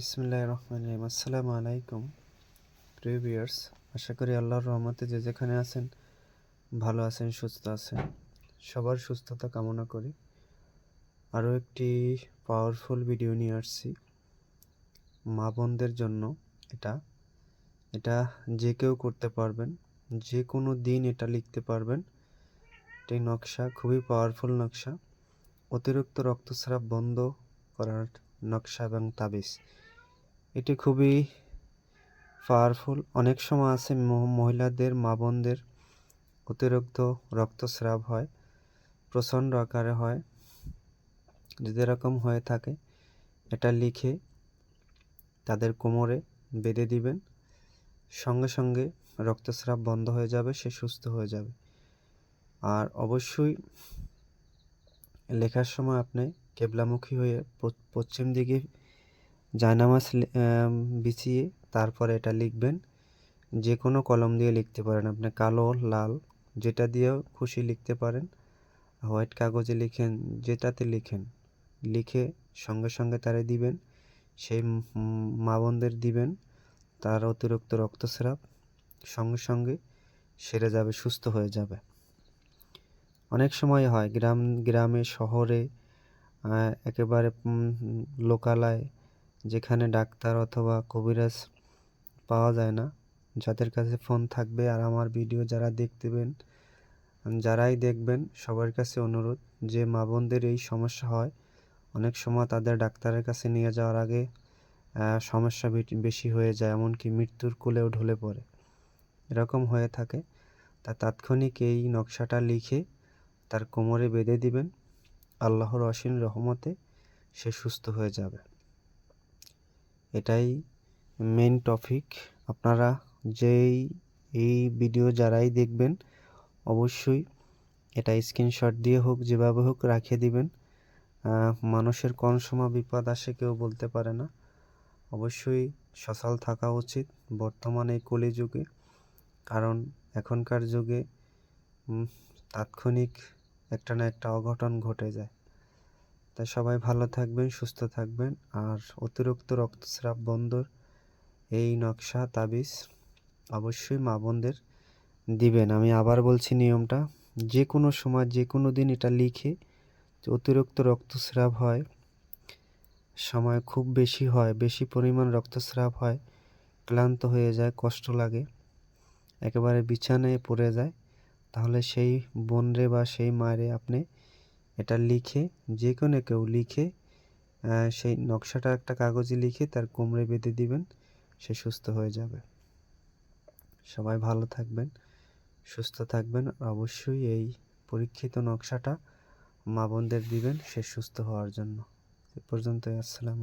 বিসমুল্লাহ রহমান রহিম। আসসালামু আলাইকুম, প্রিয় আশা করি আল্লাহর রহমতে যে যেখানে আছেন, ভালো আছেন, সুস্থ আছেন। সবার সুস্থতা কামনা করি। আরও একটি পাওয়ারফুল ভিডিও নিয়ে আসছি। মা বোনদের জন্য এটা। এটা যে কেউ করতে পারবেন, যে কোনো দিন এটা লিখতে পারবেন। এটি নকশা, খুবই পাওয়ারফুল নকশা। অতিরিক্ত রক্তস্রাব বন্ধ করার নকশা এবং তাবিজ। এটি খুবই পাওয়ারফুল অনেক সময় আছে মহিলাদের মা বোনদের অতিরিক্ত রক্তস্রাব হয়, প্রচণ্ড আকারে হয়, যদি এরকম হয়ে থাকে, এটা লিখে তাদের কোমরে বেঁধে দিবেন। সঙ্গে সঙ্গে রক্তস্রাব বন্ধ হয়ে যাবে, সে সুস্থ হয়ে যাবে। আর অবশ্যই লেখার সময় আপনি কেবলামুখী হয়ে পশ্চিম দিকে জায়নামাজ বিছিয়ে তারপরে এটা লিখবেন। যে কোনো কলম দিয়ে লিখতে পারেন। আপনি কালো, লাল, যেটা দিয়েও খুশি লিখতে পারেন। হোয়াইট কাগজে লিখেন, যেটাতে লিখেন। লিখে সঙ্গে সঙ্গে তারে দিবেন। সেই মা বোনদের দিবেন। তার অতিরিক্ত রক্তস্রাব সঙ্গে সঙ্গে সেরে যাবে, সুস্থ হয়ে যাবে। অনেক সময় হয়, গ্রাম, গ্রামে, শহরে একেবারে লোকালয় যেখানে ডাক্তার অথবা কবিরাজ পাওয়া যায় না। যাদের কাছে ফোন থাকবে আর আমার ভিডিও যারা দেখতেবেন যারাই দেখবেন, সবার কাছে অনুরোধ যে মা বোনদের এই সমস্যা হয়, অনেক সময় তাদের ডাক্তারের কাছে নিয়ে যাওয়ার আগে সমস্যা বেশি হয়ে যায়, এমনকি মৃত্যুর কোলেও ঢলে পড়ে। এরকম হয়ে থাকে। তা তাৎক্ষণিক এই নকশাটা লিখে তার কোমরে বেঁধে দিবেন। আল্লাহর অসীম রহমতে সে সুস্থ হয়ে যাবে। এটাই মেন টপিক আপনারা যেই, এই ভিডিও যারাই দেখবেন, অবশ্যই এটা স্ক্রিনশট দিয়ে হোক, যেভাবে হোক রাখিয়ে দিবেন। মানুষের কোন সময় বিপদ আসে কেউ বলতে পারে না। অবশ্যই সচল থাকা উচিত বর্তমানে এই কলিযুগে। কারণ এখনকার যুগে তাৎক্ষণিক একটা না একটা অঘটন ঘটে যায়। তাই সবাই ভালো থাকবেন, সুস্থ থাকবেন। আর অতিরিক্ত রক্তস্রাব বন্ধর এই নকশা, তাবিজ অবশ্যই মা বোনদের দিবেন। আমি আবার বলছি নিয়মটা, যে কোনো সময়, যে কোনো দিন এটা লিখে অতিরিক্ত রক্তস্রাব হয়, সময় খুব বেশি হয়, বেশি পরিমাণ রক্তস্রাব হয়, ক্লান্ত হয়ে যায়, কষ্ট লাগে, একেবারে বিছানায় পড়ে যায়, তাহলে সেই বোনরে বা সেই মায়েরে আপনি এটা লিখে যে কোনো কেউ লিখে সেই নকশাটা একটা কাগজে লিখে তার কোমরে বেঁধে দিবেন, সে সুস্থ হয়ে যাবে। সবাই ভালো থাকবেন, সুস্থ থাকবেন, অবশ্যই এই পরীক্ষিত নকশাটা মা বোনদের দিবেন, সে সুস্থ হওয়ার জন্য। এ পর্যন্ত আসসালাম